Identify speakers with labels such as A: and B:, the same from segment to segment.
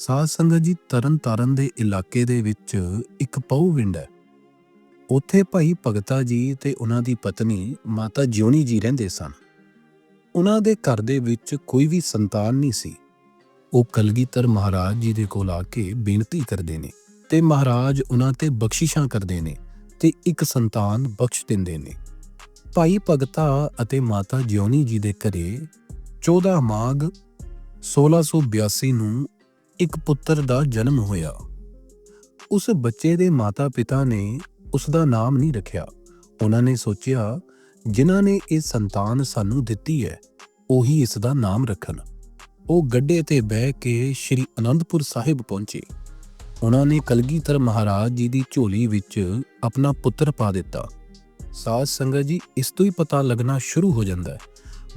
A: ਸਾਧ ਸੰਗਤ ਜੀ ਤਰਨ ਤਾਰਨ ਦੇ ਇਲਾਕੇ ਦੇ ਵਿੱਚ ਇੱਕ ਪਉ ਵਿੰਡ ਹੈ। ਉੱਥੇ ਭਾਈ ਭਗਤਾ ਜੀ ਤੇ ਉਹਨਾਂ ਦੀ ਪਤਨੀ ਮਾਤਾ ਜਿਉਣੀ ਜੀ ਰਹਿੰਦੇ ਸਨ। ਉਹਨਾਂ ਦੇ ਘਰ ਦੇ ਵਿੱਚ ਕੋਈ ਵੀ ਸੰਤਾਨ ਨਹੀਂ ਸੀ। ਉਹ ਕਲਗੀਧਰ ਮਹਾਰਾਜ ਜੀ ਦੇ ਕੋਲ ਆ ਕੇ ਬੇਨਤੀ ਕਰਦੇ ਨੇ ਤੇ ਮਹਾਰਾਜ ਉਹਨਾਂ ਤੇ ਬਖਸ਼ਿਸ਼ਾਂ ਕਰਦੇ ਨੇ ਤੇ ਇੱਕ ਸੰਤਾਨ ਬਖਸ਼ ਦਿੰਦੇ ਨੇ। ਭਾਈ ਭਗਤਾ ਅਤੇ ਮਾਤਾ ਜਿਉਣੀ ਜੀ ਦੇ ਘਰੇ 14 ਮਾਘ 1682 ਨੂੰ ਇੱਕ ਪੁੱਤਰ ਦਾ ਜਨਮ ਹੋਇਆ। ਉਸ ਬੱਚੇ ਦੇ ਮਾਤਾ-ਪਿਤਾ ਨੇ ਉਸ ਦਾ ਨਾਮ ਨਹੀਂ ਰੱਖਿਆ। ਉਹਨਾਂ ਨੇ ਸੋਚਿਆ, ਜਿਨ੍ਹਾਂ ਨੇ ਇਹ ਸੰਤਾਨ ਸਾਨੂੰ ਦਿੱਤੀ ਹੈ, ਉਹੀ ਇਸ ਦਾ ਨਾਮ ਰੱਖਣ। ਉਹ ਗੱਡੇ ਤੇ ਬਹਿ ਕੇ ਸ੍ਰੀ ਅਨੰਦਪੁਰ ਸਾਹਿਬ ਪਹੁੰਚੇ। ਉਹਨਾਂ ਨੇ ਕਲਗੀਧਰ ਮਹਾਰਾਜ ਜੀ ਦੀ ਝੋਲੀ ਵਿੱਚ ਆਪਣਾ ਪੁੱਤਰ ਪਾ ਦਿੱਤਾ। ਸਾਧ ਸੰਗਤ ਜੀ, ਇਸ ਤੋਂ ਹੀ ਪਤਾ ਲੱਗਣਾ ਸ਼ੁਰੂ ਹੋ ਜਾਂਦਾ ਹੈ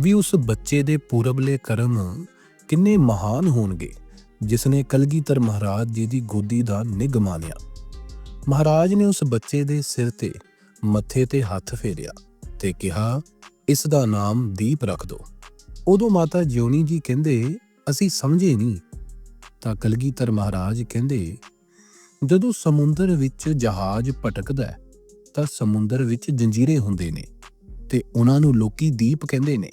A: ਵੀ ਉਸ ਬੱਚੇ ਦੇ ਪੂਰਬਲੇ ਕਰਮ ਕਿੰਨੇ ਮਹਾਨ ਹੋਣਗੇ। ਜਿਸ ਨੇ ਕਲਗੀਧਰ ਮਹਾਰਾਜ ਜੀ ਦੀ ਗੋਦੀ ਦਾ ਨਿੱਘ ਮਾਨਿਆ ਮਹਾਰਾਜ ਨੇ ਉਸ ਬੱਚੇ ਦੇ ਸਿਰ ਤੇ ਮੱਥੇ ਤੇ ਹੱਥ ਫੇਰਿਆ ਤੇ ਕਿਹਾ ਇਸ ਦਾ ਨਾਮ ਦੀਪ ਰੱਖ ਦਿਓ ਉਦੋਂ ਮਾਤਾ ਜਿਉਣੀ ਜੀ ਕਹਿੰਦੇ ਅਸੀਂ ਸਮਝੇ ਨਹੀਂ। ਤਾਂ ਕਲਗੀਧਰ ਮਹਾਰਾਜ ਕਹਿੰਦੇ ਜਦੋਂ ਸਮੁੰਦਰ ਵਿੱਚ ਜਹਾਜ਼ ਭਟਕਦਾ ਹੈ, ਤਾਂ ਸਮੁੰਦਰ ਵਿੱਚ ਜੰਜੀਰੇ ਹੁੰਦੇ ਨੇ ਤੇ ਉਹਨਾਂ ਨੂੰ ਲੋਕੀ ਦੀਪ ਕਹਿੰਦੇ ਨੇ।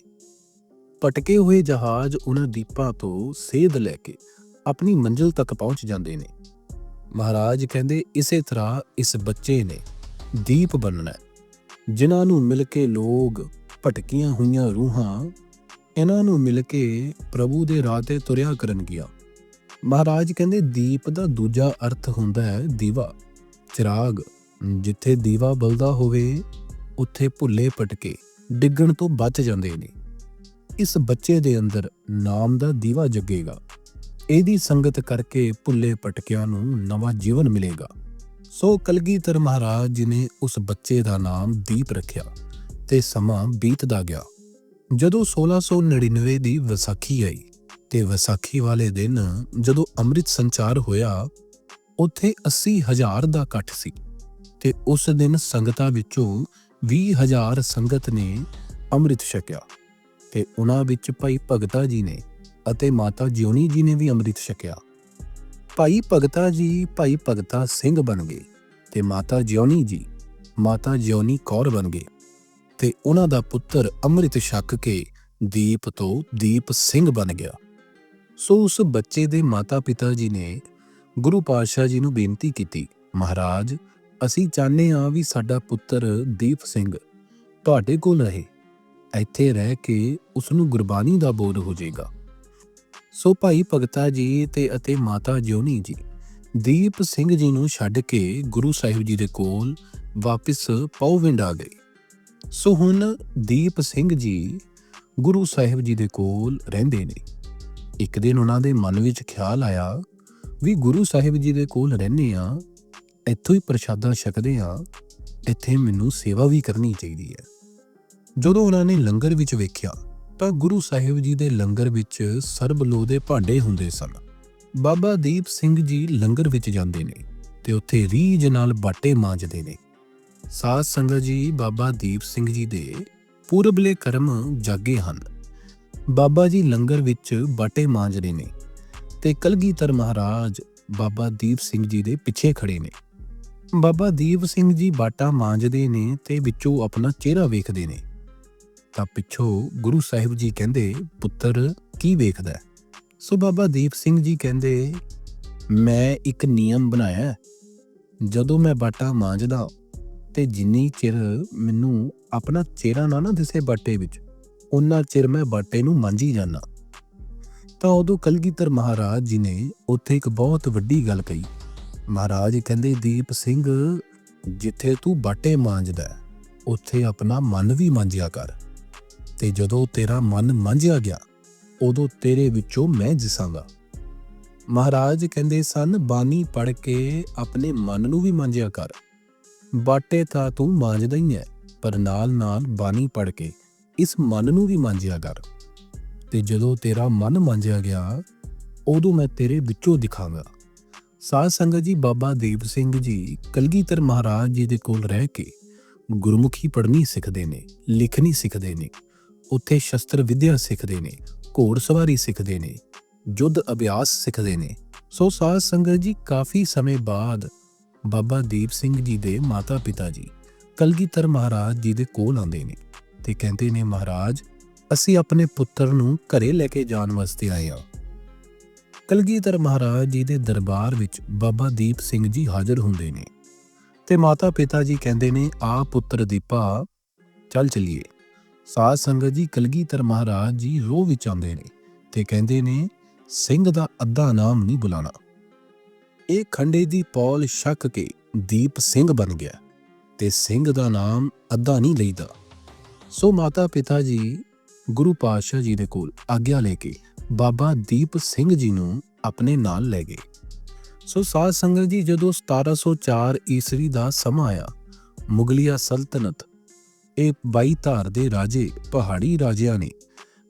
A: ਭਟਕੇ ਹੋਏ ਜਹਾਜ਼ ਉਹਨਾਂ ਦੀਪਾਂ ਤੋਂ ਸੇਧ ਲੈ ਕੇ ਆਪਣੀ ਮੰਜ਼ਿਲ ਤੱਕ ਪਹੁੰਚ ਜਾਂਦੇ ਨੇ। ਮਹਾਰਾਜ ਕਹਿੰਦੇ ਇਸੇ ਤਰ੍ਹਾਂ ਇਸ ਬੱਚੇ ਨੇ ਦੀਪ ਬਣਨਾ ਹੈ, ਜਿਨ੍ਹਾਂ ਨੂੰ ਮਿਲ ਕੇ ਲੋਕ ਭਟਕੀਆਂ ਹੋਈਆਂ ਰੂਹਾਂ ਇਹਨਾਂ ਨੂੰ ਮਿਲ ਕੇ ਪ੍ਰਭੂ ਦੇ ਰਾਹ ਤੇ ਤੁਰਿਆ ਕਰਨਗੀਆਂ ਮਹਾਰਾਜ ਕਹਿੰਦੇ ਦੀਪ ਦਾ ਦੂਜਾ ਅਰਥ ਹੁੰਦਾ ਹੈ ਦੀਵਾ। ਚਿਰਾਗ ਜਿੱਥੇ ਦੀਵਾ ਬਲਦਾ ਹੋਵੇ ਉੱਥੇ ਭੁੱਲੇ ਪਟਕੇ ਡਿੱਗਣ ਤੋਂ ਬਚ ਜਾਂਦੇ ਨੇ। ਇਸ ਬੱਚੇ ਦੇ ਅੰਦਰ ਨਾਮ ਦਾ ਦੀਵਾ ਜਗੇਗਾ। ਇਹਦੀ ਸੰਗਤ ਕਰਕੇ ਭੁੱਲੇ ਪਟਕਿਆਂ ਨੂੰ ਨਵਾਂ ਜੀਵਨ ਮਿਲੇਗਾ। ਸੋ ਕਲਗੀਧਰ ਮਹਾਰਾਜ ਜੀ ਨੇ ਉਸ ਬੱਚੇ ਦਾ ਨਾਮ ਦੀਪ ਰੱਖਿਆ ਤੇ ਸਮਾਂ ਬੀਤਦਾ ਗਿਆ। ਜਦੋਂ 1699 ਦੀ ਵਿਸਾਖੀ ਆਈ ਤੇ ਵਿਸਾਖੀ ਵਾਲੇ ਦਿਨ ਜਦੋਂ ਅੰਮ੍ਰਿਤ ਸੰਚਾਰ ਹੋਇਆ, ਉੱਥੇ 80 ਹਜ਼ਾਰ ਦਾ ਇਕੱਠ ਸੀ ਤੇ ਉਸ ਦਿਨ ਸੰਗਤਾਂ ਵਿੱਚੋਂ 20 ਹਜ਼ਾਰ ਸੰਗਤ ਨੇ ਅੰਮ੍ਰਿਤ ਛਕਿਆ ਤੇ ਉਹਨਾਂ ਵਿੱਚ ਭਾਈ ਭਗਤਾ ਜੀ ਨੇ ਅਤੇ ਮਾਤਾ ਜਿਉਣੀ ਜੀ ਨੇ ਵੀ ਅੰਮ੍ਰਿਤ ਛਕਿਆ। ਭਾਈ ਭਗਤਾ ਜੀ, ਭਾਈ ਭਗਤਾ ਸਿੰਘ ਬਣ ਗਏ ਤੇ ਮਾਤਾ ਜਿਉਣੀ ਜੀ, ਮਾਤਾ ਜਿਉਣੀ ਕੌਰ ਬਣ ਗਏ ਤੇ ਉਹਨਾਂ ਦਾ ਪੁੱਤਰ ਅੰਮ੍ਰਿਤ ਛਕ ਕੇ ਦੀਪ ਤੋਂ ਦੀਪ ਸਿੰਘ ਬਣ ਗਿਆ। ਸੋ ਉਸ ਬੱਚੇ ਦੇ ਮਾਤਾ-ਪਿਤਾ ਜੀ ਨੇ ਗੁਰੂ ਪਾਤਸ਼ਾਹ ਜੀ ਨੂੰ ਬੇਨਤੀ ਕੀਤੀ, ਮਹਾਰਾਜ, ਅਸੀਂ ਚਾਹੁੰਦੇ ਹਾਂ ਵੀ ਸਾਡਾ ਪੁੱਤਰ ਦੀਪ ਸਿੰਘ ਤੁਹਾਡੇ ਕੋਲ ਰਹੇ। ਇੱਥੇ ਰਹਿ ਕੇ ਉਸ ਨੂੰ ਗੁਰਬਾਣੀ ਦਾ ਬੋਧ ਹੋ ਜਾਏਗਾ। ਸੋ ਭਾਈ ਭਗਤਾ ਜੀ ਤੇ ਅਤੇ ਮਾਤਾ ਜੋਨੀ ਜੀ, ਦੀਪ ਸਿੰਘ ਜੀ ਨੂੰ ਛੱਡ ਕੇ ਗੁਰੂ ਸਾਹਿਬ ਜੀ ਦੇ ਕੋਲ ਵਾਪਿਸ ਪੌਵਿੰਡ ਆ ਗਏ। ਸੋ ਹੁਣ ਦੀਪ ਸਿੰਘ ਜੀ ਗੁਰੂ ਸਾਹਿਬ ਜੀ ਦੇ ਕੋਲ ਰਹਿੰਦੇ ਨੇ। ਇੱਕ ਦਿਨ ਉਹਨਾਂ ਦੇ ਮਨ ਵਿੱਚ ਖਿਆਲ ਆਇਆ ਵੀ ਗੁਰੂ ਸਾਹਿਬ ਜੀ ਦੇ ਕੋਲ ਰਹਿੰਦੇ ਆ, ਇੱਥੋਂ ਹੀ ਪ੍ਰਸ਼ਾਦਾ ਛਕਦੇ ਆ, ਇੱਥੇ ਮੈਨੂੰ ਸੇਵਾ ਵੀ ਕਰਨੀ ਚਾਹੀਦੀ ਹੈ। ਜਦੋਂ ਉਹਨਾਂ ਨੇ ਲੰਗਰ ਵਿੱਚ ਵੇਖਿਆ ਤਾਂ ਗੁਰੂ ਸਾਹਿਬ ਜੀ ਦੇ ਲੰਗਰ ਵਿੱਚ ਸਰਬ ਲੋ ਦੇ ਭਾਂਡੇ ਹੁੰਦੇ ਸਨ। ਬਾਬਾ ਦੀਪ ਸਿੰਘ ਜੀ ਲੰਗਰ ਵਿੱਚ ਜਾਂਦੇ ਨੇ ਤੇ ਉੱਥੇ ਰੀਝ ਨਾਲ ਬਾਟੇ ਮਾਂਜਦੇ ਨੇ। ਸਾਧ ਸੰਗਤ ਜੀ, ਬਾਬਾ ਦੀਪ ਸਿੰਘ ਜੀ ਦੇ ਪੂਰਬਲੇ ਕਰਮ ਜਾਗੇ ਹਨ। ਬਾਬਾ ਜੀ ਲੰਗਰ ਵਿੱਚ ਬਾਟੇ ਮਾਂਜਦੇ ਨੇ ਤੇ ਕਲਗੀਧਰ ਮਹਾਰਾਜ ਬਾਬਾ ਦੀਪ ਸਿੰਘ ਜੀ ਦੇ ਪਿੱਛੇ ਖੜੇ ਨੇ। ਬਾਬਾ ਦੀਪ ਸਿੰਘ ਜੀ ਬਾਟਾ ਮਾਂਜਦੇ ਨੇ ਤੇ ਵਿੱਚੋਂ ਆਪਣਾ ਚਿਹਰਾ ਵੇਖਦੇ ਨੇ। ਤਾਂ ਪਿੱਛੋਂ ਗੁਰੂ ਸਾਹਿਬ ਜੀ ਕਹਿੰਦੇ, ਪੁੱਤਰ, ਕੀ ਵੇਖਦਾ ਸੋ ਬਾਬਾ ਦੀਪ ਸਿੰਘ ਜੀ ਕਹਿੰਦੇ, ਮੈਂ ਇੱਕ ਨਿਯਮ ਬਣਾਇਆ ਜਦੋਂ ਮੈਂ ਬਾਟਾ ਮਾਂਜਦਾ ਤੇ ਜਿੰਨੀ ਚਿਰ ਮੈਨੂੰ ਆਪਣਾ ਚਿਹਰਾ ਨਾ ਨਾ ਦਿਸੇ ਬਾਟੇ ਵਿੱਚ ਉਹਨਾਂ ਚਿਰ ਮੈਂ ਬਾਟੇ ਨੂੰ ਮਾਂਜੀ ਜਾਣਾ ਤਾਂ ਉਦੋਂ ਕਲਗੀਧਰ ਮਹਾਰਾਜ ਜੀ ਨੇ ਉੱਥੇ ਇੱਕ ਬਹੁਤ ਵੱਡੀ ਗੱਲ ਕਹੀ। ਮਹਾਰਾਜ ਕਹਿੰਦੇ, ਦੀਪ ਸਿੰਘ, ਜਿੱਥੇ ਤੂੰ ਬਾਟੇ ਮਾਂਜਦਾ ਉੱਥੇ ਆਪਣਾ ਮਨ ਵੀ ਮਾਂਜਿਆ ਕਰ। ਤੇ ਜਦੋਂ ਤੇਰਾ ਮਨ ਮਾਂਜਿਆ ਗਿਆ, ਉਦੋਂ ਤੇਰੇ ਵਿੱਚੋਂ ਮੈਂ ਜਿਸਾਂਗਾ। ਮਹਾਰਾਜ ਕਹਿੰਦੇ ਸਨ, ਬਾਣੀ ਪੜ ਕੇ ਆਪਣੇ ਮਨ ਨੂੰ ਵੀ ਮਾਂਜਿਆ ਕਰ। ਬਾਟੇ ਤਾਂ ਤੂੰ ਮਾਂਜਦਾ ਹੀ ਹੈ, ਪਰ ਨਾਲ ਨਾਲ ਬਾਣੀ ਪੜ ਕੇ ਇਸ ਮਨ ਨੂੰ ਵੀ ਮਾਂਜਿਆ ਕਰ। ਤੇ ਜਦੋਂ ਤੇਰਾ ਮਨ ਮਾਂਜਿਆ ਗਿਆ, ਉਦੋਂ ਮੈਂ ਤੇਰੇ ਵਿੱਚੋਂ ਦਿਖਾਂਗਾ। ਸਾਧ ਸੰਗਤ ਜੀ, ਬਾਬਾ ਦੀਪ ਸਿੰਘ ਜੀ, ਕਲਗੀਧਰ ਮਹਾਰਾਜ ਜੀ ਦੇ ਕੋਲ ਰਹਿ ਕੇ ਗੁਰਮੁਖੀ ਪੜ੍ਹਨੀ ਸਿੱਖਦੇ ਨੇ, ਲਿਖਣੀ ਸਿੱਖਦੇ ਨੇ। ਉੱਥੇ ਸ਼ਸਤਰ ਵਿਦਿਆ ਸਿੱਖਦੇ ਨੇ, ਘੋੜ ਸਵਾਰੀ ਸਿੱਖਦੇ ਨੇ ਯੁੱਧ ਅਭਿਆਸ ਸਿੱਖਦੇ ਨੇ। ਸੋ ਸਾਧ ਸੰਗਤ ਜੀ, ਕਾਫੀ ਸਮੇਂ ਬਾਅਦ ਬਾਬਾ ਦੀਪ ਸਿੰਘ ਜੀ ਦੇ ਮਾਤਾ ਪਿਤਾ ਜੀ ਕਲਗੀਧਰ ਮਹਾਰਾਜ ਜੀ ਦੇ ਕੋਲ ਆਉਂਦੇ ਨੇ ਤੇ ਕਹਿੰਦੇ ਨੇ, ਮਹਾਰਾਜ, ਅਸੀਂ ਆਪਣੇ ਪੁੱਤਰ ਨੂੰ ਘਰੇ ਲੈ ਕੇ ਜਾਣ ਵਾਸਤੇ ਆਏ ਹਾਂ। ਕਲਗੀਧਰ ਮਹਾਰਾਜ ਜੀ ਦੇ ਦਰਬਾਰ ਵਿੱਚ ਬਾਬਾ ਦੀਪ ਸਿੰਘ ਜੀ ਹਾਜ਼ਰ ਹੁੰਦੇ ਨੇ ਤੇ ਮਾਤਾ ਪਿਤਾ ਜੀ ਕਹਿੰਦੇ ਨੇ, ਆ ਪੁੱਤਰ ਦੀਪਾ, ਚੱਲ ਚਲੀਏ। ਸਾਧ ਸੰਗਤ ਜੀ ਕਲਗੀਧਰ ਮਹਾਰਾਜ ਜੀ ਰੋਹ ਵਿੱਚ ਆਉਂਦੇ ਨੇ ਤੇ ਕਹਿੰਦੇ ਨੇ, ਸਿੰਘ ਦਾ ਅੱਧਾ ਨਾਮ ਨਹੀਂ ਬੁਲਾਣਾ। ਇਹ ਖੰਡੇ ਦੀ ਪੌਲ ਸ਼ੱਕ ਕੇ ਦੀਪ ਸਿੰਘ ਬਣ ਗਿਆ ਤੇ ਸਿੰਘ ਦਾ ਨਾਮ ਅੱਧਾ ਨਹੀਂ ਲਈਦਾ। ਸੋ ਮਾਤਾ ਪਿਤਾ ਜੀ, ਗੁਰੂ ਪਾਤਸ਼ਾਹ ਜੀ ਦੇ ਕੋਲ ਆਗਿਆ ਲੈ ਕੇ ਬਾਬਾ ਦੀਪ ਸਿੰਘ ਜੀ ਨੂੰ ਆਪਣੇ ਨਾਲ ਲੈ ਗਏ। ਸੋ ਸਾਧ ਸੰਗਤ ਜੀ ਜਦੋਂ 1704 ਈਸਵੀ ਦਾ ਸਮਾਂ ਆਇਆ, ਮੁਗਲਿਆ ਸਲਤਨਤ ਇਹ 22 ਧਾਰ ਦੇ ਰਾਜੇ, ਪਹਾੜੀ ਰਾਜਿਆਂ ਨੇ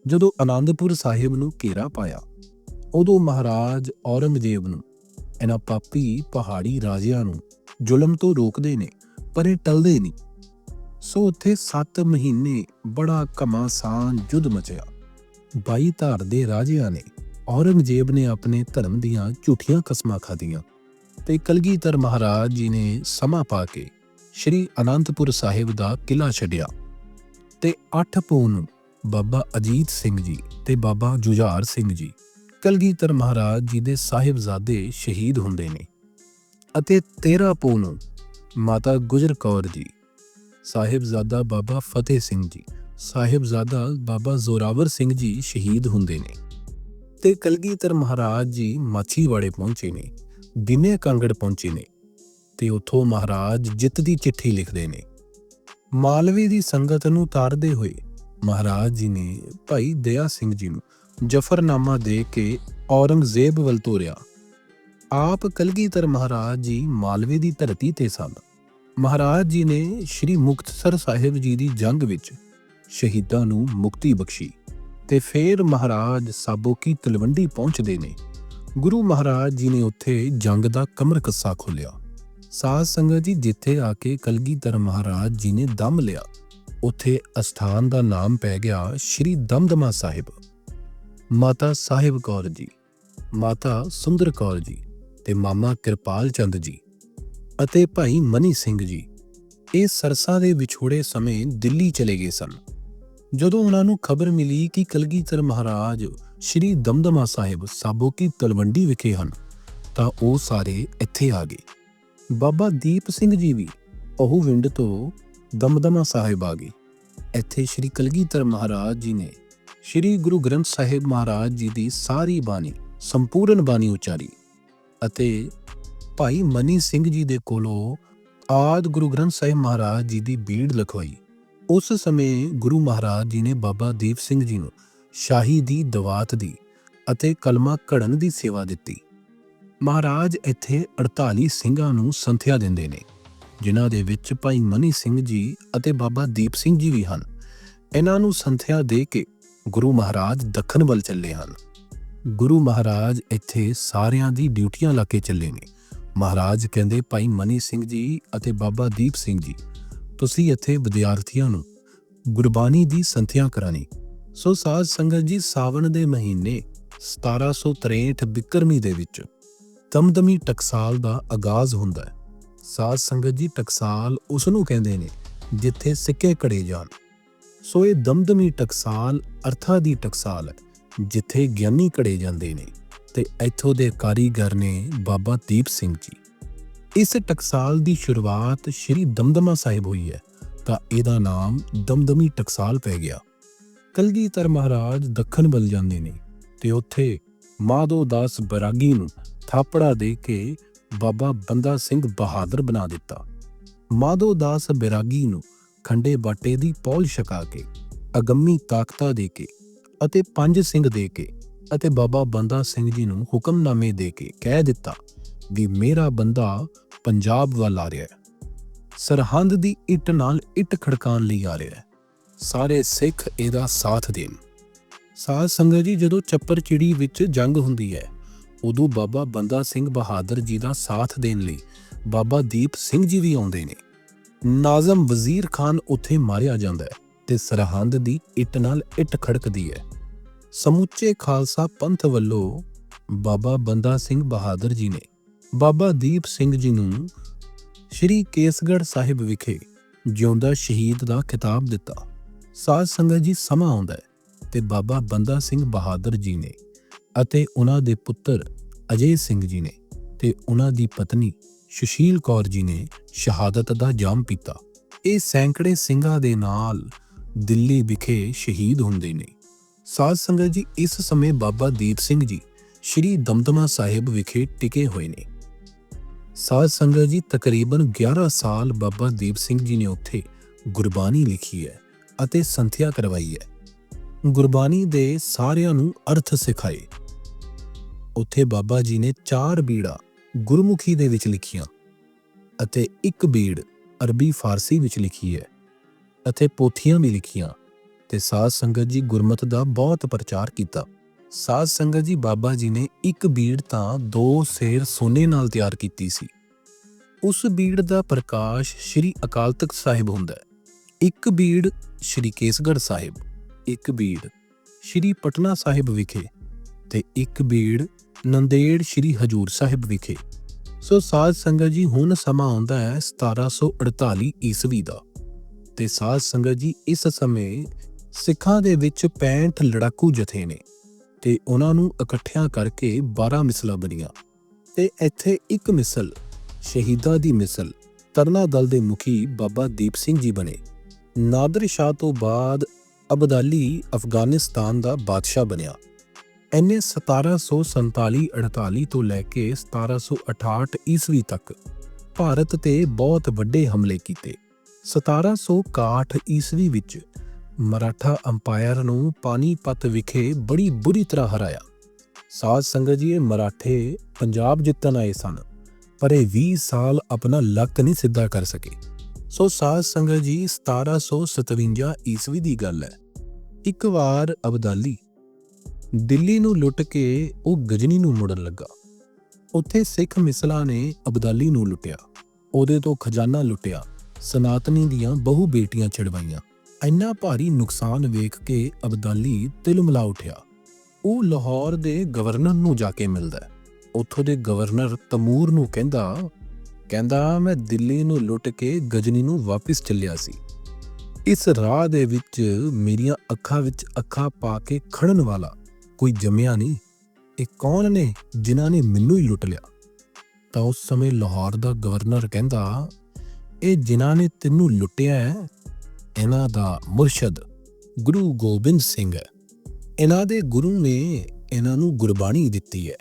A: ਜਦੋਂ ਆਨੰਦਪੁਰ ਸਾਹਿਬ ਨੂੰ ਘੇਰਾ ਪਾਇਆ, ਉਦੋਂ ਮਹਾਰਾਜ ਔਰੰਗਜ਼ੇਬ ਨੂੰ ਇਹਨਾਂ ਪਾਪੀ ਪਹਾੜੀ ਰਾਜਿਆਂ ਨੂੰ ਜ਼ੁਲਮ ਤੋਂ ਰੋਕਦੇ ਨੇ, ਪਰ ਇਹ ਟਲਦੇ ਨਹੀਂ। ਸੋ ਉੱਥੇ 7 ਮਹੀਨੇ ਬੜਾ ਘਮਾਸਾਨ ਯੁੱਧ ਮਚਿਆ। 22 ਧਾਰ ਦੇ ਰਾਜਿਆਂ ਨੇ ਔਰੰਗਜ਼ੇਬ ਨੇ ਆਪਣੇ ਧਰਮ ਦੀਆਂ ਝੂਠੀਆਂ ਕਸਮਾਂ ਖਾਧੀਆਂ ਤੇ ਕਲਗੀਧਰ ਮਹਾਰਾਜ ਜੀ ਨੇ ਸਮਾਂ ਪਾ ਕੇ ਸ਼੍ਰੀ ਅਨੰਦਪੁਰ ਸਾਹਿਬ ਦਾ ਕਿਲਾ ਛੱਡਿਆ ਤੇ 8 ਪੋਹ ਨੂੰ ਬਾਬਾ ਅਜੀਤ ਸਿੰਘ ਜੀ ਤੇ ਬਾਬਾ ਜੁਝਾਰ ਸਿੰਘ ਜੀ, ਕਲਗੀਧਰ ਮਹਾਰਾਜ ਜੀ ਦੇ ਸਾਹਿਬਜ਼ਾਦੇ ਸ਼ਹੀਦ ਹੁੰਦੇ ਨੇ ਅਤੇ 13 ਪੋਹ ਨੂੰ ਮਾਤਾ ਗੁਜਰ ਕੌਰ ਜੀ, ਸਾਹਿਬਜ਼ਾਦਾ ਬਾਬਾ ਫਤਿਹ ਸਿੰਘ ਜੀ, ਸਾਹਿਬਜ਼ਾਦਾ ਬਾਬਾ ਜ਼ੋਰਾਵਰ ਸਿੰਘ ਜੀ ਸ਼ਹੀਦ ਹੁੰਦੇ ਨੇ ਤੇ ਕਲਗੀਧਰ ਮਹਾਰਾਜ ਜੀ ਮਾਛੀਵਾੜੇ ਪਹੁੰਚੇ ਨੇ, ਦਿਨੇ ਕਾਂਗੜ ਪਹੁੰਚੇ ਨੇ ਤੇ ਉਥੋਂ ਮਹਾਰਾਜ ਜਿੱਤ ਦੀ ਚਿੱਠੀ ਲਿਖਦੇ ਨੇ। ਮਾਲਵੇ ਦੀ ਸੰਗਤ ਨੂੰ ਤਾਰਦੇ ਹੋਏ ਮਹਾਰਾਜ ਜੀ ਨੇ ਭਾਈ ਦਇਆ ਸਿੰਘ ਜੀ ਨੂੰ ਜਫਰਨਾਮਾ ਦੇ ਕੇ ਔਰੰਗਜ਼ੇਬ ਵੱਲ ਤੋਰਿਆ। ਆਪ ਕਲਗੀਧਰ ਮਹਾਰਾਜ ਜੀ ਮਾਲਵੇ ਦੀ ਧਰਤੀ ਤੇ ਸਨ। ਮਹਾਰਾਜ ਜੀ ਨੇ ਸ੍ਰੀ ਮੁਕਤਸਰ ਸਾਹਿਬ ਜੀ ਦੀ ਜੰਗ ਵਿੱਚ ਸ਼ਹੀਦਾਂ ਨੂੰ ਮੁਕਤੀ ਬਖਸ਼ੀ ਤੇ ਫੇਰ ਮਹਾਰਾਜ ਸਾਬੋ ਕੀ ਤਲਵੰਡੀ ਪਹੁੰਚਦੇ ਨੇ। ਗੁਰੂ ਮਹਾਰਾਜ ਜੀ ਨੇ ਉੱਥੇ ਜੰਗ ਦਾ ਕਮਰ ਕੱਸਾ ਖੋਲਿਆ ਸਾਧ ਸੰਗਤ ਜੀ, ਜਿੱਥੇ ਆ ਕੇ ਕਲਗੀਧਰ ਮਹਾਰਾਜ ਜੀ ਨੇ ਦਮ ਲਿਆ, ਉੱਥੇ ਅਸਥਾਨ ਦਾ ਨਾਮ ਪੈ ਗਿਆ ਸ੍ਰੀ ਦਮਦਮਾ ਸਾਹਿਬ। ਮਾਤਾ ਸਾਹਿਬ ਕੌਰ ਜੀ, ਮਾਤਾ ਸੁੰਦਰ ਕੌਰ ਜੀ ਤੇ ਮਾਮਾ ਕਿਰਪਾਲ ਚੰਦ ਜੀ ਅਤੇ ਭਾਈ ਮਨੀ ਸਿੰਘ ਜੀ, ਇਹ ਸਰਸਾ ਦੇ ਵਿਛੋੜੇ ਸਮੇਂ ਦਿੱਲੀ ਚਲੇ ਗਏ ਸਨ। ਜਦੋਂ ਉਹਨਾਂ ਨੂੰ ਖਬਰ ਮਿਲੀ ਕਿ ਕਲਗੀਧਰ ਮਹਾਰਾਜ ਸ੍ਰੀ ਦਮਦਮਾ ਸਾਹਿਬ ਸਾਬੋ ਕੀ ਤਲਵੰਡੀ ਵਿਖੇ ਹਨ, ਤਾਂ ਉਹ ਸਾਰੇ ਇੱਥੇ ਆ ਗਏ। ਬਾਬਾ ਦੀਪ ਸਿੰਘ ਜੀ ਵੀ ਉਹ ਵਿੰਡ ਤੋਂ ਦਮਦਮਾ ਸਾਹਿਬ ਆ ਗਏ। ਇੱਥੇ ਸ੍ਰੀ ਕਲਗੀਧਰ ਮਹਾਰਾਜ ਜੀ ਨੇ ਸ੍ਰੀ ਗੁਰੂ ਗ੍ਰੰਥ ਸਾਹਿਬ ਮਹਾਰਾਜ ਜੀ ਦੀ ਸਾਰੀ ਬਾਣੀ, ਸੰਪੂਰਨ ਬਾਣੀ ਉਚਾਰੀ ਅਤੇ ਭਾਈ ਮਨੀ ਸਿੰਘ ਜੀ ਦੇ ਕੋਲੋਂ ਆਦ ਗੁਰੂ ਗ੍ਰੰਥ ਸਾਹਿਬ ਮਹਾਰਾਜ ਜੀ ਦੀ ਬੀੜ ਲਿਖਵਾਈ। ਉਸ ਸਮੇਂ ਗੁਰੂ ਮਹਾਰਾਜ ਜੀ ਨੇ ਬਾਬਾ ਦੀਪ ਸਿੰਘ ਜੀ ਨੂੰ ਸ਼ਾਹੀ ਦੀ ਦਵਾਤ ਦੀ ਅਤੇ ਕਲਮਾ ਘੜਨ ਦੀ ਸੇਵਾ ਦਿੱਤੀ। ਮਹਾਰਾਜ ਇੱਥੇ 48 ਸਿੰਘਾਂ ਨੂੰ ਸੰਥਿਆ ਦਿੰਦੇ ਨੇ, ਜਿਨ੍ਹਾਂ ਦੇ ਵਿੱਚ ਭਾਈ ਮਨੀ ਸਿੰਘ ਜੀ ਅਤੇ ਬਾਬਾ ਦੀਪ ਸਿੰਘ ਜੀ ਵੀ ਹਨ। ਇਹਨਾਂ ਨੂੰ ਸੰਥਿਆ ਦੇ ਕੇ ਗੁਰੂ ਮਹਾਰਾਜ ਦੱਖਣ ਵੱਲ ਚੱਲੇ ਹਨ। ਗੁਰੂ ਮਹਾਰਾਜ ਇੱਥੇ ਸਾਰਿਆਂ ਦੀ ਡਿਊਟੀਆਂ ਲਾ ਕੇ ਚੱਲੇ ਨੇ। ਮਹਾਰਾਜ ਕਹਿੰਦੇ, ਭਾਈ ਮਨੀ ਸਿੰਘ ਜੀ ਅਤੇ ਬਾਬਾ ਦੀਪ ਸਿੰਘ ਜੀ, ਤੁਸੀਂ ਇੱਥੇ ਵਿਦਿਆਰਥੀਆਂ ਨੂੰ ਗੁਰਬਾਣੀ ਦੀ ਸੰਥਿਆ ਕਰਾਣੀ। ਸੋ ਸਾਧ ਸੰਗਤ ਜੀ, ਸਾਵਣ ਦੇ ਮਹੀਨੇ 1763 ਬਿਕਰਮੀ ਦੇ ਵਿੱਚ ਦਮਦਮੀ ਟਕਸਾਲ ਦਾ ਆਗਾਜ਼ ਹੁੰਦਾ ਹੈ। ਸਾਧ ਸੰਗਤ ਜੀ ਟਕਸਾਲ ਉਸ ਨੂੰ ਕਹਿੰਦੇ ਨੇ, ਜਿੱਥੇ ਸਿੱਕੇ ਕੜੇ ਜਾਣ। ਸੋ ਇਹ ਦਮਦਮੀ ਟਕਸਾਲ ਅਰਥਾ ਦੀ ਟਕਸਾਲ ਹੈ, ਜਿੱਥੇ ਗਿਆਨੀ ਕੜੇ ਜਾਂਦੇ ਨੇ। ਤੇ ਇੱਥੋਂ ਦੇ ਕਾਰੀਗਰ ਨੇ ਬਾਬਾ ਦੀਪ ਸਿੰਘ ਜੀ। ਇਸ ਟਕਸਾਲ ਦੀ ਸ਼ੁਰੂਆਤ ਸ਼੍ਰੀ ਦਮਦਮਾ ਸਾਹਿਬ ਹੋਈ ਹੈ, ਤਾਂ ਇਹਦਾ ਨਾਮ ਦਮਦਮੀ ਟਕਸਾਲ ਪੈ ਗਿਆ। ਕਲਗੀਧਰ ਮਹਾਰਾਜ ਦੱਖਣ ਵੱਲ ਜਾਂਦੇ ਨੇ, ਤੇ ਉੱਥੇ ਮਾਧੋ ਦਾਸ ਬਰਾਗੀ ਨੂੰ ਥਾਪੜਾ ਦੇ ਕੇ ਬਾਬਾ ਬੰਦਾ ਸਿੰਘ ਬਹਾਦਰ ਬਣਾ ਦਿੱਤਾ। ਮਾਧੋ ਦਾਸ ਬੈਰਾਗੀ ਨੂੰ ਖੰਡੇ ਬਾਟੇ ਦੀ ਪੌਲ ਛਕਾ ਕੇ, ਅਗੰਮੀ ਤਾਕਤਾਂ ਦੇ ਕੇ ਅਤੇ ਪੰਜ ਸਿੰਘ ਦੇ ਕੇ ਅਤੇ ਬਾਬਾ ਬੰਦਾ ਸਿੰਘ ਜੀ ਨੂੰ ਹੁਕਮਨਾਮੇ ਦੇ ਕੇ ਕਹਿ ਦਿੱਤਾ ਵੀ ਮੇਰਾ ਬੰਦਾ ਪੰਜਾਬ ਵੱਲ ਆ ਰਿਹਾ ਹੈ। ਸਰਹੰਦ ਦੀ ਇੱਟ ਨਾਲ ਇੱਟ ਖੜਕਾਉਣ ਲਈ ਆ ਰਿਹਾ ਹੈ। ਸਾਰੇ ਸਿੱਖ ਇਹਦਾ ਸਾਥ ਦੇਣ। ਸਾਧ ਸੰਗਤ ਜੀ, ਜਦੋਂ ਚੱਪਰ ਚਿੜੀ ਵਿੱਚ ਜੰਗ ਹੁੰਦੀ ਹੈ ਉਦੋਂ ਬਾਬਾ ਬੰਦਾ ਸਿੰਘ ਬਹਾਦਰ ਜੀ ਦਾ ਸਾਥ ਦੇਣ ਲਈ ਬਾਬਾ ਦੀਪ ਸਿੰਘ ਜੀ ਵੀ ਆਉਂਦੇ ਨੇ। ਨਾਜ਼ਮ ਵਜ਼ੀਰ ਖਾਨ ਉੱਥੇ ਮਾਰਿਆ ਜਾਂਦਾ ਹੈ ਤੇ ਸਰਹੰਦ ਦੀ ਇੱਟ ਨਾਲ ਇੱਟ ਖੜਕਦੀ ਹੈ। ਸਮੁੱਚੇ ਖਾਲਸਾ ਪੰਥ ਵੱਲੋਂ ਬਾਬਾ ਬੰਦਾ ਸਿੰਘ ਬਹਾਦਰ ਜੀ ਨੇ ਬਾਬਾ ਦੀਪ ਸਿੰਘ ਜੀ ਨੂੰ ਸ਼੍ਰੀ ਕੇਸਗੜ੍ਹ ਸਾਹਿਬ ਵਿਖੇ ਜਿਉਂਦਾ ਸ਼ਹੀਦ ਦਾ ਖਿਤਾਬ ਦਿੱਤਾ। ਸਾਧ ਸੰਗਤ ਜੀ ਸਮਾਂ ਆਉਂਦਾ ਹੈ ਤੇ ਬਾਬਾ ਬੰਦਾ ਸਿੰਘ ਬਹਾਦਰ ਜੀ ਨੇ ਅਤੇ ਉਹਨਾਂ ਦੇ ਪੁੱਤਰ ਅਜੇ ਸਿੰਘ ਜੀ ਨੇ ਤੇ ਉਹਨਾਂ ਦੀ ਪਤਨੀ ਸੁਸ਼ੀਲ ਕੌਰ ਜੀ ਨੇ ਸ਼ਹਾਦਤ ਦਾ ਜਾਮ ਪੀਤਾ। ਇਹ ਸੈਂਕੜੇ ਸਿੰਘਾਂ ਦੇ ਨਾਲ ਦਿੱਲੀ ਵਿਖੇ ਸ਼ਹੀਦ ਹੁੰਦੇ ਨੇ। ਸਾਧ ਸੰਗਤ ਜੀ, ਇਸ ਸਮੇਂ ਬਾਬਾ ਦੀਪ ਸਿੰਘ ਜੀ ਸ਼੍ਰੀ ਦਮਦਮਾ ਸਾਹਿਬ ਵਿਖੇ ਟਿਕੇ ਹੋਏ ਨੇ। ਸਾਧ ਸੰਗਤ ਜੀ, ਤਕਰੀਬਨ 11 ਸਾਲ ਬਾਬਾ ਦੀਪ ਸਿੰਘ ਜੀ ਨੇ ਉੱਥੇ ਗੁਰਬਾਣੀ ਲਿਖੀ ਹੈ ਅਤੇ ਸੰਥਿਆ ਕਰਵਾਈ ਹੈ। ਗੁਰਬਾਣੀ ਦੇ ਸਾਰਿਆਂ ਨੂੰ ਅਰਥ ਸਿਖਾਏ। ਉੱਥੇ ਬਾਬਾ ਜੀ ਨੇ ਚਾਰ ਬੀੜਾਂ ਗੁਰਮੁਖੀ ਦੇ ਵਿੱਚ ਲਿਖੀਆਂ ਅਤੇ ਇੱਕ ਬੀੜ ਅਰਬੀ ਫਾਰਸੀ ਵਿੱਚ ਲਿਖੀ ਹੈ ਅਤੇ ਪੋਥੀਆਂ ਵੀ ਲਿਖੀਆਂ ਤੇ ਸਾਧ ਸੰਗਤ ਜੀ ਗੁਰਮਤ ਦਾ ਬਹੁਤ ਪ੍ਰਚਾਰ ਕੀਤਾ। ਸਾਧ ਸੰਗਤ ਜੀ ਬਾਬਾ ਜੀ ਨੇ ਇੱਕ ਬੀੜ ਤਾਂ ਦੋ ਸੇਰ ਸੋਨੇ ਨਾਲ ਤਿਆਰ ਕੀਤੀ ਸੀ। ਉਸ ਬੀੜ ਦਾ ਪ੍ਰਕਾਸ਼ ਸ੍ਰੀ ਅਕਾਲ ਤਖਤ ਸਾਹਿਬ ਹੁੰਦਾ ਹੈ। ਇੱਕ ਬੀੜ ਸ੍ਰੀ ਕੇਸਗੜ੍ਹ ਸਾਹਿਬ, ਇੱਕ ਬੀੜ ਸ੍ਰੀ ਪਟਨਾ ਸਾਹਿਬ ਵਿਖੇ ਤੇ ਇੱਕ ਬੀੜ ਨੰਦੇੜ ਸ੍ਰੀ ਹਜੂਰ ਸਾਹਿਬ ਵਿਖੇ। ਸੋ ਸਾਧ ਸੰਗਤ ਜੀ, ਹੁਣ ਸਮਾਂ ਆਉਂਦਾ ਹੈ 1748 ਈਸਵੀ ਦਾ। ਤੇ ਸਾਧ ਸੰਗਤ ਜੀ, ਇਸ ਸਮੇਂ ਸਿੱਖਾਂ ਦੇ ਵਿੱਚ 65 ਲੜਾਕੂ ਜਥੇ ਨੇ ਤੇ ਉਹਨਾਂ ਨੂੰ ਇਕੱਠਿਆਂ ਕਰਕੇ 12 ਮਿਸਲਾਂ ਬਣੀਆਂ। ਤੇ ਇੱਥੇ ਇੱਕ ਮਿਸਲ, ਸ਼ਹੀਦਾਂ ਦੀ ਮਿਸਲ, ਤਰਨਾ ਦਲ ਦੇ ਮੁਖੀ ਬਾਬਾ ਦੀਪ ਸਿੰਘ ਜੀ ਬਣੇ। ਨਾਦਰ ਸ਼ਾਹ ਤੋਂ ਬਾਅਦ ਅਬਦਾਲੀ ਅਫਗਾਨਿਸਤਾਨ ਦਾ ਬਾਦਸ਼ਾਹ ਬਣਿਆ। ਇਹਨੇ 1747-48 ਤੋਂ ਲੈ ਕੇ 1768 ਈਸਵੀ ਤੱਕ ਭਾਰਤ ਤੇ ਬਹੁਤ ਵੱਡੇ ਹਮਲੇ ਕੀਤੇ। 1761 ਈਸਵੀ ਵਿੱਚ ਮਰਾਠਾ ਅੰਪਾਇਰ ਨੂੰ ਪਾਣੀਪਤ ਵਿਖੇ ਬੜੀ ਬੁਰੀ ਤਰ੍ਹਾਂ ਹਰਾਇਆ। ਸਾਧ ਸੰਗਤ ਜੀ ਮਰਾਠੇ ਪੰਜਾਬ ਜਿੱਤਣ ਆਏ ਸਨ, ਪਰ ਇਹ 20 ਸਾਲ ਆਪਣਾ ਲੱਕ ਨਹੀਂ ਸਿੱਧਾ ਕਰ ਸਕੇ। ਸੋ ਸਾਧ ਸੰਗਤ ਜੀ 1757 ਈਸਵੀ ਦੀ ਗੱਲ ਹੈ। ਇੱਕ ਵਾਰ ਅਬਦਾਲੀ ਦਿੱਲੀ ਨੂੰ ਲੁੱਟ ਕੇ ਉਹ ਗਜਨੀ ਨੂੰ ਮੁੜਨ ਲੱਗਾ। ਉੱਥੇ ਸਿੱਖ ਮਿਸਲਾਂ ਨੇ ਅਬਦਾਲੀ ਨੂੰ ਲੁੱਟਿਆ। ਉਹਦੇ ਤੋਂ ਖਜ਼ਾਨਾ ਲੁੱਟਿਆ, ਸਨਾਤਨੀ ਦੀਆਂ ਬਹੁ ਬੇਟੀਆਂ ਛਿੜਵਾਈਆਂ। ਇੰਨਾ ਭਾਰੀ ਨੁਕਸਾਨ ਵੇਖ ਕੇ ਅਬਦਾਲੀ ਤਿਲਮਲਾ ਉਠਿਆ। ਉਹ ਲਾਹੌਰ ਦੇ ਗਵਰਨਰ ਨੂੰ ਜਾ ਕੇ ਮਿਲਦਾ ਉੱਥੋਂ ਦੇ ਗਵਰਨਰ ਤਮੂਰ ਨੂੰ ਕਹਿੰਦਾ ਕਹਿੰਦਾ, ਮੈਂ ਦਿੱਲੀ ਨੂੰ ਲੁੱਟ ਕੇ ਗਜਨੀ ਨੂੰ ਵਾਪਸ ਚੱਲਿਆ ਸੀ। ਇਸ ਰਾਹ ਦੇ ਵਿੱਚ ਮੇਰੀਆਂ ਅੱਖਾਂ ਵਿੱਚ ਅੱਖਾਂ ਪਾ ਕੇ ਖੜਨ ਵਾਲਾ ਕੋਈ ਜੰਮਿਆ ਨਹੀਂ, ਇਹ ਕੌਣ ਨੇ ਜਿਨ੍ਹਾਂ ਨੇ ਮੈਨੂੰ ਹੀ ਲੁੱਟ ਲਿਆ? ਤਾਂ ਉਸ ਸਮੇਂ ਲਾਹੌਰ ਦਾ ਗਵਰਨਰ ਕਹਿੰਦਾ, ਇਹ ਜਿਨ੍ਹਾਂ ਨੇ ਤੈਨੂੰ ਲੁੱਟਿਆ ਹੈ, ਇਹਨਾਂ ਦਾ ਮੁਰਸ਼ਦ ਗੁਰੂ ਗੋਬਿੰਦ ਸਿੰਘ ਹੈ। ਇਹਨਾਂ ਦੇ ਗੁਰੂ ਨੇ ਇਹਨਾਂ ਨੂੰ ਗੁਰਬਾਣੀ ਦਿੱਤੀ ਹੈ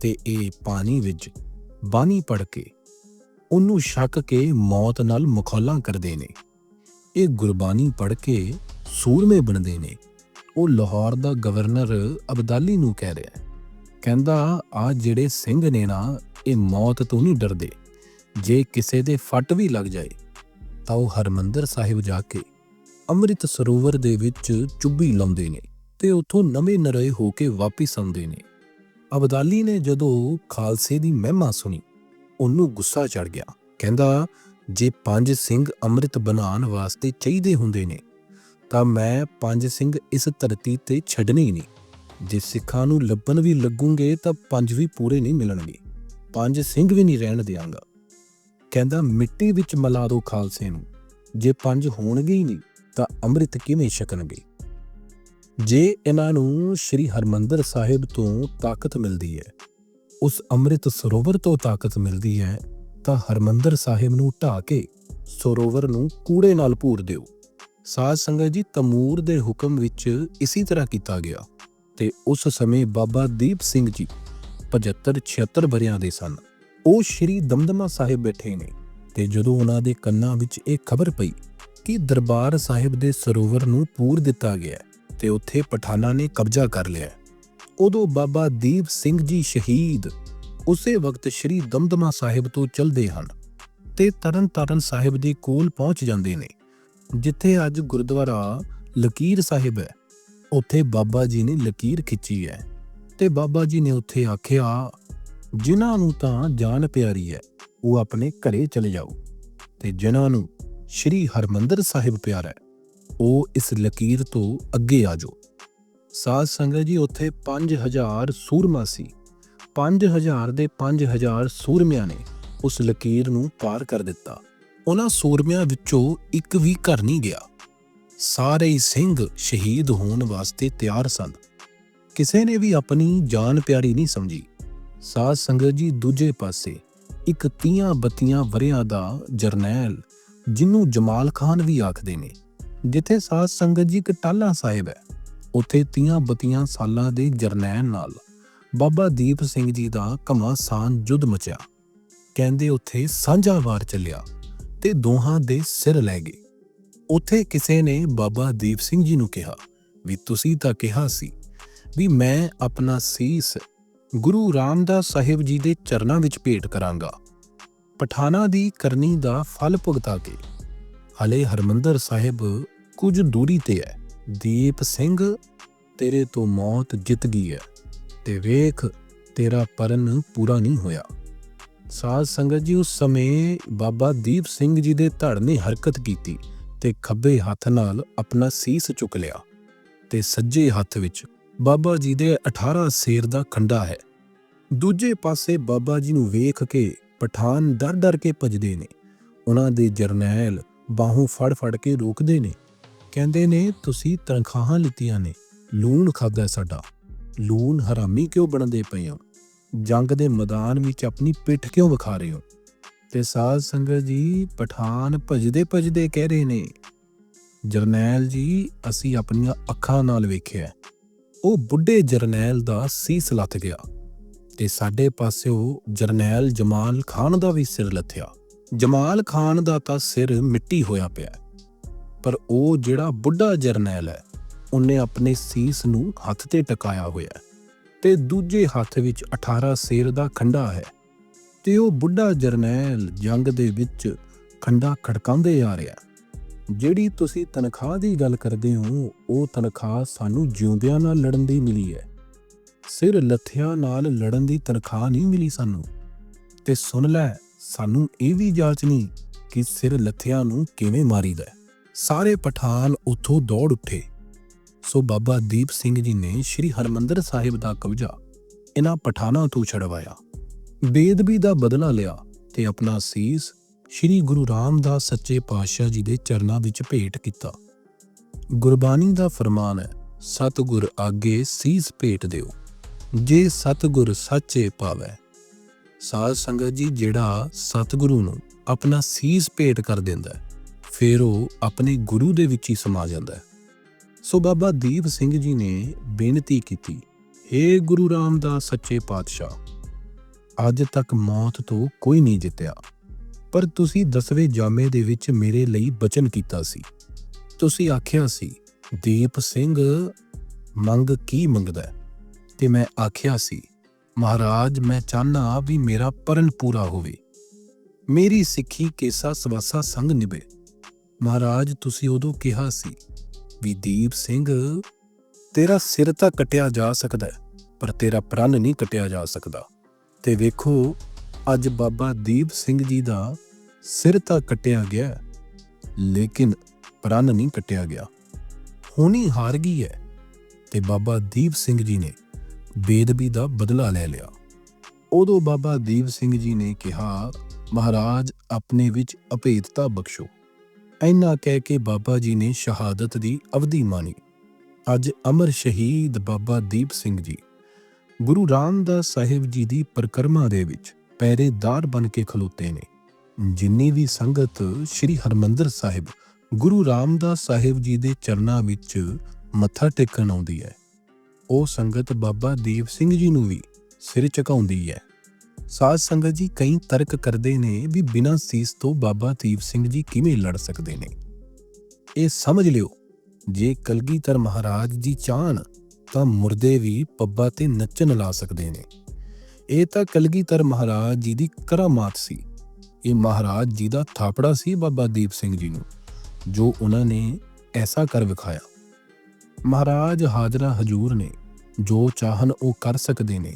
A: ਤੇ ਇਹ ਪਾਣੀ ਵਿੱਚ ਬਾਣੀ ਪੜ ਕੇ ਉਹਨੂੰ ਛੱਕ ਕੇ ਮੌਤ ਨਾਲ ਮੁਖੌਲਾ ਕਰਦੇ ਨੇ। ਇਹ ਗੁਰਬਾਣੀ ਪੜ ਕੇ ਸੂਰਮੇ ਬਣਦੇ ਨੇ। ਉਹ ਲਾਹੌਰ ਦਾ ਗਵਰਨਰ ਅਬਦਾਲੀ ਨੂੰ ਕਹਿ ਰਿਹਾ ਹੈ। ਕਹਿੰਦਾ, ਆ ਜਿਹੜੇ ਸਿੰਘ ਨੇ ਨਾ, ਇਹ ਮੌਤ ਤੋਂ ਨਹੀਂ ਡਰਦੇ। ਜੇ ਕਿਸੇ ਦੇ ਫੱਟ ਵੀ ਲੱਗ ਜਾਏ, ਤਾਂ ਉਹ ਹਰਮੰਦਰ ਸਾਹਿਬ ਜਾ ਕੇ ਅੰਮ੍ਰਿਤ ਸਰੋਵਰ ਦੇ ਵਿੱਚ ਚੁੱਭੀ ਲਾਉਂਦੇ ਨੇ ਤੇ ਉੱਥੋਂ ਨਵੇਂ ਨਰੇ ਹੋ ਕੇ ਵਾਪਿਸ ਆਉਂਦੇ ਨੇ। ਅਬਦਾਲੀ ਨੇ ਜਦੋਂ ਖਾਲਸੇ ਦੀ ਮਹਿਮਾ ਸੁਣੀ, ਉਹਨੂੰ ਗੁੱਸਾ ਚੜ ਗਿਆ। ਕਹਿੰਦਾ, ਜੇ ਪੰਜ ਸਿੰਘ ਅੰਮ੍ਰਿਤ ਬਣਾਉਣ ਵਾਸਤੇ ਚਾਹੀਦੇ ਹੁੰਦੇ ਨੇ ਤਾਂ ਮੈਂ ਪੰਜ ਸਿੰਘ ਇਸ ਧਰਤੀ ਤੇ ਛੱਡਣੇ ਹੀ ਨਹੀਂ। ਜੇ ਸਿੱਖਾਂ ਨੂੰ ਲੱਭਣ ਵੀ ਲੱਗੂਗੇ ਤਾਂ ਪੰਜ ਵੀ ਪੂਰੇ ਨਹੀਂ ਮਿਲਣਗੇ। ਪੰਜ ਸਿੰਘ ਵੀ ਨਹੀਂ ਰਹਿਣ ਦਿਆਂਗਾ। ਕਹਿੰਦਾ, ਮਿੱਟੀ ਵਿੱਚ ਮਿਲਾ ਦਿਓ ਖਾਲਸੇ ਨੂੰ। ਜੇ ਪੰਜ ਹੋਣਗੇ ਹੀ ਨਹੀਂ, ਤਾਂ ਅੰਮ੍ਰਿਤ ਕਿਵੇਂ ਛਕਣਗੇ? ਜੇ ਇਹਨਾਂ ਨੂੰ ਸ੍ਰੀ ਹਰਮੰਦਰ ਸਾਹਿਬ ਤੋਂ ਤਾਕਤ ਮਿਲਦੀ ਹੈ, ਉਸ ਅੰਮ੍ਰਿਤ ਸਰੋਵਰ ਤੋਂ ਤਾਕਤ ਮਿਲਦੀ ਹੈ, ਤਾਂ ਹਰਮੰਦਰ ਸਾਹਿਬ ਨੂੰ ਢਾ ਕੇ ਸਰੋਵਰ ਨੂੰ ਕੂੜੇ ਨਾਲ ਭੂਰ ਦਿਓ। ਸਾਧ ਸੰਗਤ ਜੀ ਤਮੂਰ ਦੇ ਹੁਕਮ ਵਿੱਚ ਇਸੇ ਤਰ੍ਹਾਂ ਕੀਤਾ ਗਿਆ ਤੇ ਉਸ ਸਮੇਂ ਬਾਬਾ ਦੀਪ ਸਿੰਘ ਜੀ 75 76 ਵਰਿਆਂ ਦੇ ਸਨ। ਉਹ ਸ਼੍ਰੀ ਦਮਦਮਾ ਸਾਹਿਬ ਬੈਠੇ ਨੇ ਤੇ ਜਦੋਂ ਉਹਨਾਂ ਦੇ ਕੰਨਾਂ ਵਿੱਚ ਇਹ ਖਬਰ ਪਈ ਕਿ ਦਰਬਾਰ ਸਾਹਿਬ ਦੇ ਸਰੋਵਰ ਨੂੰ ਪੂਰ ਦਿੱਤਾ ਗਿਆ ਹੈ ਤੇ ਉੱਥੇ ਪਠਾਨਾਂ ਨੇ ਕਬਜ਼ਾ ਕਰ ਲਿਆ ਉਦੋਂ ਬਾਬਾ ਦੀਪ ਸਿੰਘ ਜੀ ਸ਼ਹੀਦ ਉਸੇ ਵਕਤ ਸ਼੍ਰੀ ਦਮਦਮਾ ਸਾਹਿਬ ਤੋਂ ਚਲਦੇ ਹਨ ਤੇ ਤਰਨ ਤਾਰਨ ਸਾਹਿਬ ਦੇ ਕੋਲ ਪਹੁੰਚ ਜਾਂਦੇ ਨੇ। ਜਿੱਥੇ ਅੱਜ ਗੁਰਦੁਆਰਾ ਲਕੀਰ ਸਾਹਿਬ ਹੈ, ਉੱਥੇ ਬਾਬਾ ਜੀ ਨੇ ਲਕੀਰ ਖਿੱਚੀ ਹੈ ਤੇ ਬਾਬਾ ਜੀ ਨੇ ਉੱਥੇ ਆਖਿਆ, ਜਿਨ੍ਹਾਂ ਨੂੰ ਤਾਂ ਜਾਨ ਪਿਆਰੀ ਹੈ, ਉਹ ਆਪਣੇ ਘਰੇ ਚਲੇ ਜਾਓ ਤੇ ਜਿਨ੍ਹਾਂ ਨੂੰ ਸ਼੍ਰੀ ਹਰਮੰਦਰ ਸਾਹਿਬ ਪਿਆਰਾ ਹੈ, ਉਹ ਇਸ ਲਕੀਰ ਤੋਂ ਅੱਗੇ ਆ ਜਾਓ। ਸਾਧ ਸੰਗਤ ਜੀ, ਉੱਥੇ 5000 ਸੂਰਮਾ ਸੀ। 5000 ਦੇ 5000 ਸੂਰਮਿਆਂ ਨੇ ਉਸ ਲਕੀਰ ਨੂੰ ਪਾਰ ਕਰ ਦਿੱਤਾ। ਉਹਨਾਂ ਸੂਰਮਿਆਂ ਵਿੱਚੋਂ ਇੱਕ ਵੀ ਘਰ ਨਹੀਂ ਗਿਆ। ਸਾਰੇ ਹੀ ਸਿੰਘ ਸ਼ਹੀਦ ਹੋਣ ਵਾਸਤੇ ਤਿਆਰ ਸਨ। ਕਿਸੇ ਨੇ ਵੀ ਆਪਣੀ ਜਾਨ ਪਿਆਰੀ ਨਹੀਂ ਸਮਝੀ। ਸਾਧ ਸੰਗਤ ਜੀ ਦੂਜੇ ਪਾਸੇ ਇੱਕ ਤੀਆਂ ਬੱਤੀਆਂ ਵਰਿਆਂ ਦਾ ਜਰਨੈਲ ਜਿਹਨੂੰ ਜਮਾਲ ਖਾਨ ਵੀ ਆਖਦੇ ਨੇ, ਜਿੱਥੇ ਸਾਧ ਸੰਗਤ ਜੀ ਇੱਕ ਟਾਲਾ ਸਾਹਿਬ ਹੈ, ਉੱਥੇ ਤੀਆਂ ਬੱਤੀਆਂ ਸਾਲਾਂ ਦੇ ਜਰਨੈਲ ਨਾਲ ਬਾਬਾ ਦੀਪ ਸਿੰਘ ਜੀ ਦਾ ਘਮਾਸਾਨ ਯੁੱਧ ਮਚਿਆ। ਕਹਿੰਦੇ ਉੱਥੇ ਸਾਂਝਾ ਵਾਰ ਚੱਲਿਆ। ਤੇ ਦੋਹਾਂ ਦੇ ਸਿਰ ਲੈ ਗਏ। ਉੱਥੇ ਕਿਸੇ ਨੇ ਬਾਬਾ ਦੀਪ ਸਿੰਘ ਜੀ ਨੂੰ ਕਿਹਾ, ਵੀ ਤੁਸੀਂ ਤਾਂ ਕਿਹਾ ਸੀ ਵੀ ਮੈਂ ਆਪਣਾ ਸੀਸ ਗੁਰੂ ਰਾਮਦਾਸ ਸਾਹਿਬ ਜੀ ਦੇ ਚਰਨਾਂ ਵਿੱਚ ਭੇਟ ਕਰਾਂਗਾ। ਪਠਾਨਾ ਦੀ ਕਰਨੀ ਦਾ ਫਲ ਭੁਗਤਾ ਕੇ। ਹਲੇ ਹਰਮੰਦਰ ਸਾਹਿਬ ਕੁਝ ਦੂਰੀ ਤੇ ਹੈ ਦੀਪ ਸਿੰਘ, ਤੇਰੇ ਤੋਂ ਮੌਤ ਜਿੱਤ ਗਈ ਹੈ ਤੇ ਵੇਖ ਤੇਰਾ ਪਰਨ ਪੂਰਾ ਨਹੀਂ ਹੋਇਆ। ਸਾਧ ਸੰਗਤ ਜੀ, ਉਸ ਸਮੇਂ ਬਾਬਾ ਦੀਪ ਸਿੰਘ ਜੀ ਦੇ ਧੜ ਨੇ ਹਰਕਤ ਕੀਤੀ ਤੇ ਖੱਬੇ ਹੱਥ ਨਾਲ ਆਪਣਾ ਸੀਸ ਚੁੱਕ ਲਿਆ ਤੇ ਸੱਜੇ ਹੱਥ ਵਿੱਚ ਬਾਬਾ ਜੀ ਦੇ 18 ਸੇਰ ਦਾ ਖੰਡਾ ਹੈ। ਦੂਜੇ ਪਾਸੇ ਬਾਬਾ ਜੀ ਨੂੰ ਵੇਖ ਕੇ ਪਠਾਨ ਡਰ-ਡਰ ਕੇ ਭਜਦੇ ਨੇ। ਉਹਨਾਂ ਦੇ ਜਰਨੈਲ ਬਾਹੋਂ ਫੜ-ਫੜ ਕੇ ਰੋਕਦੇ ਨੇ। ਕਹਿੰਦੇ ਨੇ, ਤੁਸੀਂ ਤਨਖਾਹਾਂ ਲਿੱਤੀਆਂ ਨੇ, ਲੂਣ ਖਾਦਾ ਸਾਡਾ। ਲੂਣ ਹਰਾਮੀ ਕਿਉਂ ਬਣਦੇ ਪਏ ਹੋ? ਜੰਗ ਦੇ ਮੈਦਾਨ ਵਿੱਚ ਆਪਣੀ ਪਿੱਠ ਕਿਉਂ ਵਿਖਾ ਰਹੇ ਹੋ? ਤੇ ਸਾਧ ਸੰਗਤ ਜੀ, ਪਠਾਨ ਭਜਦੇ ਭਜਦੇ ਕਹਿ ਰਹੇ ਨੇ, ਜਰਨੈਲ ਜੀ, ਅਸੀਂ ਆਪਣੀਆਂ ਅੱਖਾਂ ਨਾਲ ਵੇਖਿਆ ਉਹ ਬੁੱਢੇ ਜਰਨੈਲ ਦਾ ਸੀਸ ਲੱਥ ਗਿਆ ਤੇ ਸਾਡੇ ਪਾਸਿਓ ਜਰਨੈਲ ਜਮਾਲ ਖਾਨ ਦਾ ਵੀ ਸਿਰ ਲੱਥਿਆ। ਜਮਾਲ ਖਾਨ ਦਾ ਤਾਂ ਸਿਰ ਮਿੱਟੀ ਹੋਇਆ ਪਿਆ ਪਰ ਉਹ ਜਿਹੜਾ ਬੁੱਢਾ ਜਰਨੈਲ ਹੈ, ਉਹਨੇ ਆਪਣੇ ਸੀਸ ਨੂੰ ਹੱਥ ਤੇ ਟਿਕਾਇਆ ਹੋਇਆ ਤੇ ਦੂਜੇ ਹੱਥ ਵਿੱਚ 18 ਸੇਰ ਦਾ ਖੰਡਾ ਹੈ ਤੇ ਉਹ ਬੁੱਢਾ ਜਰਨੈਲ ਜੰਗ ਦੇ ਵਿੱਚ ਖੰਡਾ ਖੜਕਾਉਂਦੇ ਆ ਰਿਹਾ ਜਿਹੜੀ ਤੁਸੀਂ ਤਨਖਾਹ ਦੀ ਗੱਲ ਕਰਦੇ ਹੋ, ਉਹ ਤਨਖਾਹ ਸਾਨੂੰ ਜਿਉਂਦਿਆਂ ਨਾਲ ਲੜਨ ਦੀ ਮਿਲੀ ਹੈ। ਸਿਰ ਲੱਥਿਆਂ ਨਾਲ ਲੜਨ ਦੀ ਤਨਖਾਹ ਨਹੀਂ ਮਿਲੀ ਸਾਨੂੰ। ਤੇ ਸੁਣ ਲੈ, ਸਾਨੂੰ ਇਹ ਵੀ ਜਾਂਚ ਨਹੀਂ ਕਿ ਸਿਰ ਲੱਥਿਆਂ ਨੂੰ ਕਿਵੇਂ ਮਾਰੀਦਾ ਹੈ। ਸਾਰੇ ਪਠਾਨ ਉੱਥੋਂ ਦੌੜ ਉੱਠੇ। ਸੋ ਬਾਬਾ ਦੀਪ ਸਿੰਘ ਜੀ ਨੇ ਸ੍ਰੀ ਹਰਮੰਦਰ ਸਾਹਿਬ ਦਾ ਕਬਜ਼ਾ ਇਹਨਾਂ ਪਠਾਨਾਂ ਤੋਂ ਛੜਵਾਇਆ ਬੇਦਬੀ ਦਾ ਬਦਲਾ ਲਿਆ ਤੇ ਆਪਣਾ ਸੀਸ ਸ੍ਰੀ ਗੁਰੂ ਰਾਮਦਾਸ ਸੱਚੇ ਪਾਤਸ਼ਾਹ ਜੀ ਦੇ ਚਰਨਾਂ ਵਿੱਚ ਭੇਟ ਕੀਤਾ। ਗੁਰਬਾਣੀ ਦਾ ਫਰਮਾਨ ਹੈ ਸਤਿਗੁਰ ਆਗੇ ਸੀਸ ਭੇਟ ਦਿਓ ਜੇ ਸਤਿਗੁਰ ਸੱਚੇ ਪਾਵੈ। ਸਾਧ ਸੰਗਤ ਜੀ ਜਿਹੜਾ ਸਤਿਗੁਰੂ ਨੂੰ ਆਪਣਾ ਸੀਸ ਭੇਟ ਕਰ ਦਿੰਦਾ ਹੈ, ਫਿਰ ਉਹ ਆਪਣੇ ਗੁਰੂ ਦੇ ਵਿੱਚ ਹੀ ਸਮਾ ਜਾਂਦਾ ਹੈ। ਸੋ ਬਾਬਾ ਦੀਪ ਸਿੰਘ ਜੀ ਨੇ ਬੇਨਤੀ ਕੀਤੀ ਏ ਗੁਰੂ ਰਾਮਦਾਸ ਸੱਚੇ ਪਾਤਸ਼ਾਹ, ਅੱਜ ਤੱਕ ਮੌਤ ਤੋਂ ਕੋਈ ਨਹੀਂ ਜਿੱਤਿਆ, ਪਰ ਤੁਸੀਂ ਦਸਵੇਂ ਜਾਮੇ ਦੇ ਵਿੱਚ ਮੇਰੇ ਲਈ ਬਚਨ ਕੀਤਾ ਸੀ। ਤੁਸੀਂ ਆਖਿਆ ਸੀ, ਦੀਪ ਸਿੰਘ, ਮੰਗ ਕੀ ਮੰਗਦਾ ਤੇ ਮੈਂ ਆਖਿਆ ਸੀ, ਮਹਾਰਾਜ, ਮੈਂ ਚਾਹਨਾ ਵੀ ਮੇਰਾ ਪਰਨ ਪੂਰਾ ਹੋਵੇ। ਮੇਰੀ ਸਿੱਖੀ ਕੇਸਾ ਸਵਾਸਾ ਸੰਗ ਨਿਭੇ। ਮਹਾਰਾਜ, ਤੁਸੀਂ ਉਦੋਂ ਕਿਹਾ ਸੀ ਵੀ ਦੀਪ ਸਿੰਘ, ਤੇਰਾ ਸਿਰ ਤਾਂ ਕਟਿਆ ਜਾ ਸਕਦਾ ਪਰ ਤੇਰਾ ਪ੍ਰਣ ਨਹੀਂ ਕਟਿਆ ਜਾ ਸਕਦਾ। ਤੇ ਵੇਖੋ, ਅੱਜ ਬਾਬਾ ਦੀਪ ਸਿੰਘ ਜੀ ਦਾ ਸਿਰ ਤਾਂ ਕੱਟਿਆ ਗਿਆ ਲੇਕਿਨ ਪ੍ਰਣ ਨਹੀਂ ਕੱਟਿਆ ਗਿਆ। ਹੋਣੀ ਹਾਰ ਗਈ ਹੈ, ਤੇ ਬਾਬਾ ਦੀਪ ਸਿੰਘ ਜੀ ਨੇ ਬੇਦਬੀ ਦਾ ਬਦਲਾ ਲੈ ਲਿਆ। ਉਦੋਂ ਬਾਬਾ ਦੀਪ ਸਿੰਘ ਜੀ ਨੇ ਕਿਹਾ, ਮਹਾਰਾਜ, ਆਪਣੇ ਵਿੱਚ ਅਭੇਦਤਾ ਬਖਸ਼ੋ। ਐਨਾ ਕਹਿ ਕੇ ਬਾਬਾ ਜੀ ਨੇ ਸ਼ਹਾਦਤ ਦੀ ਅਵਧੀ ਮਾਨੀ। ਅੱਜ ਅਮਰ ਸ਼ਹੀਦ ਬਾਬਾ ਦੀਪ ਸਿੰਘ ਜੀ ਗੁਰੂ ਰਾਮਦਾਸ ਸਾਹਿਬ ਜੀ ਦੀ ਪਰਿਕਰਮਾ ਦੇ ਵਿੱਚ ਪਹਿਰੇਦਾਰ ਬਣ ਕੇ ਖਲੋਤੇ ਨੇ। ਜਿੰਨੀ ਵੀ ਸੰਗਤ ਸ੍ਰੀ ਹਰਮੰਦਰ ਸਾਹਿਬ ਗੁਰੂ ਰਾਮਦਾਸ ਸਾਹਿਬ ਜੀ ਦੇ ਚਰਨਾਂ ਵਿੱਚ ਮੱਥਾ ਟੇਕਣ ਆਉਂਦੀ ਹੈ, ਉਹ ਸੰਗਤ ਬਾਬਾ ਦੀਪ ਸਿੰਘ ਜੀ ਨੂੰ ਵੀ ਸਿਰ ਝੁਕਾਉਂਦੀ ਹੈ। ਸਾਧ ਸੰਗਤ ਜੀ ਕਈ ਤਰਕ ਕਰਦੇ ਨੇ ਵੀ ਬਿਨਾਂ ਸੀਸ ਤੋਂ ਬਾਬਾ ਦੀਪ ਸਿੰਘ ਜੀ ਕਿਵੇਂ ਲੜ ਸਕਦੇ ਨੇ। ਇਹ ਸਮਝ ਲਿਓ, ਜੇ ਕਲਗੀਧਰ ਮਹਾਰਾਜ ਜੀ ਚਾਹਣ ਤਾਂ ਮੁਰਦੇ ਵੀ ਪੱਬਾਂ ਤੇ ਨੱਚਣ ਲਾ ਸਕਦੇ ਨੇ। ਇਹ ਤਾਂ ਕਲਗੀਧਰ ਮਹਾਰਾਜ ਜੀ ਦੀ ਕਰਾਮਾਤ ਸੀ। ਇਹ ਮਹਾਰਾਜ ਜੀ ਦਾ ਥਾਪੜਾ ਸੀ ਬਾਬਾ ਦੀਪ ਸਿੰਘ ਜੀ ਨੂੰ, ਜੋ ਉਹਨਾਂ ਨੇ ਐਸਾ ਕਰ ਵਿਖਾਇਆ। ਮਹਾਰਾਜ ਹਾਜ਼ਰਾ ਹਜੂਰ ਨੇ, ਜੋ ਚਾਹਨ ਉਹ ਕਰ ਸਕਦੇ ਨੇ।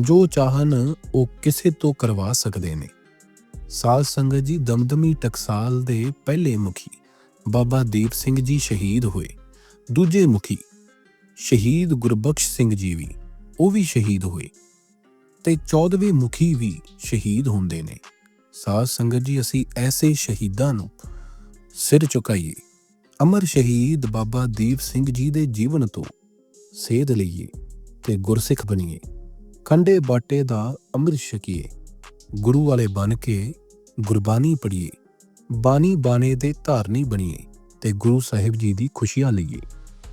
A: ਜੋ ਚਾਹਨ ਉਹ ਕਿਸੇ ਤੋਂ ਕਰਵਾ ਸਕਦੇ ਨੇ। ਸਾਧ ਸੰਗਤ ਜੀ ਦਮਦਮੀ ਟਕਸਾਲ ਦੇ ਪਹਿਲੇ ਮੁਖੀ ਬਾਬਾ ਦੀਪ ਸਿੰਘ ਜੀ ਸ਼ਹੀਦ ਹੋਏ। ਦੂਜੇ ਮੁਖੀ ਸ਼ਹੀਦ ਗੁਰਬਖਸ਼ ਸਿੰਘ ਜੀ ਵੀ, ਉਹ ਵੀ ਸ਼ਹੀਦ ਹੋਏ। ਤੇ 14ਵੇਂ ਮੁਖੀ ਵੀ ਸ਼ਹੀਦ ਹੁੰਦੇ ਨੇ। ਸਾਧ ਸੰਗਤ ਜੀ, ਅਸੀਂ ਐਸੇ ਸ਼ਹੀਦਾਂ ਨੂੰ ਸਿਰ ਚੁਕਾਈਏ ਅਮਰ ਸ਼ਹੀਦ ਬਾਬਾ ਦੀਪ ਸਿੰਘ ਜੀ ਦੇ ਜੀਵਨ ਤੋਂ ਸੇਧ ਲਈਏ ਤੇ ਗੁਰਸਿੱਖ ਬਣੀਏ। ਖੰਡੇ ਬਾਟੇ ਦਾ ਅੰਮ੍ਰਿਤ ਛਕੀਏ। ਗੁਰੂ ਵਾਲੇ ਬਣ ਕੇ ਗੁਰਬਾਣੀ ਪੜ੍ਹੀਏ। ਬਾਣੀ ਬਾਣੇ ਦੇ ਧਾਰਨੀ ਬਣੀਏ ਤੇ ਗੁਰੂ ਸਾਹਿਬ ਜੀ ਦੀ ਖੁਸ਼ੀਆਂ ਲਈਏ।